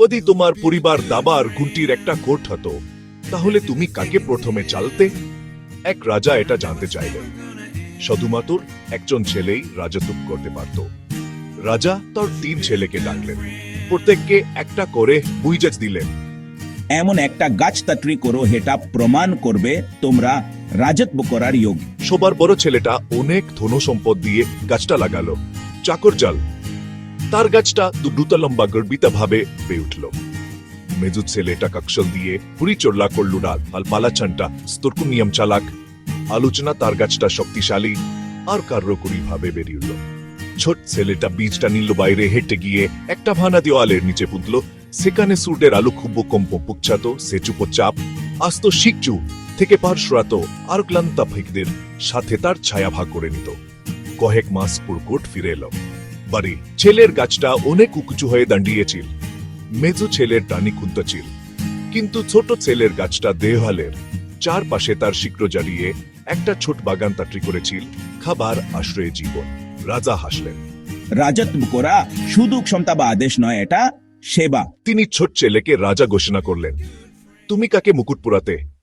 যদি তোমার পরিবার দাবার ঘুন্টির একটা কোট হতো তাহলে তুমি কাকে প্রথমে চালতে? এক রাজা এটা জানতে চাইলেন। শুধুমাত্র একজন ছেলেই রাজত্ব করতে পারত। রাজা তার তিন ছেলেকে ডাকলেন। প্রত্যেককে একটা করে বুইজাজ দিলেন। এমন একটা গাছ তাটরি করো হেটা প্রমাণ করবে তোমরা রাজত্ব করার যোগ্য। সবার বড় ছেলেটা অনেক ধন সম্পদ দিয়ে গাছটা লাগালো। চাকর জাল তার গাছটা দুটা লম্বা গর্বিতা ভাবে বেয়ে উঠল। মেজু ছেলেটা কাকশল দিয়ে পুরি চড়লা করলু ডাল আল পালাচানটা স্তর্কু নিয়ম চালাক। আলোচনা তার গাছটা শক্তিশালী, আর কার্যকরী ভাবে বেরিয়ে উঠল। ছোট ছেলেটা বীজটা নিল বাইরে হেঁটে গিয়ে একটা ভানা দেওয়ালের নিচে পুঁতল। সেখানে সুরডের আলো খুব কম্প পুচ্ছাত সে চুপচাপ আস্ত শিকচু থেকে পার্শ্রাত আর ক্লান্তা ফিকদের সাথে তার ছায়া ভাগ করে নিত। কয়েক মাস পুরকুট ফিরে এলো। বাড়ি। ছেলের গাছটা অনেক উঁচু হয়ে দাঁড়িয়েছিল মেজু ছেলের টানি খুঁতছিল কিন্তু ছোট ছেলের গাছটা দেওয়ালের। চারপাশে তার শিক্র জারিয়ে একটা ছোট বাগান তাট্রি করেছিল। খাবার আশ্রয়ে জীবন। রাজা হাসলেন। রাজত্ব করা শুধু ক্ষমতা বা আদেশ নয় এটা সেবা। তিনি ছোট ছেলেকে রাজা ঘোষণা করলেন। তুমি কাকে মুকুট পুরাতে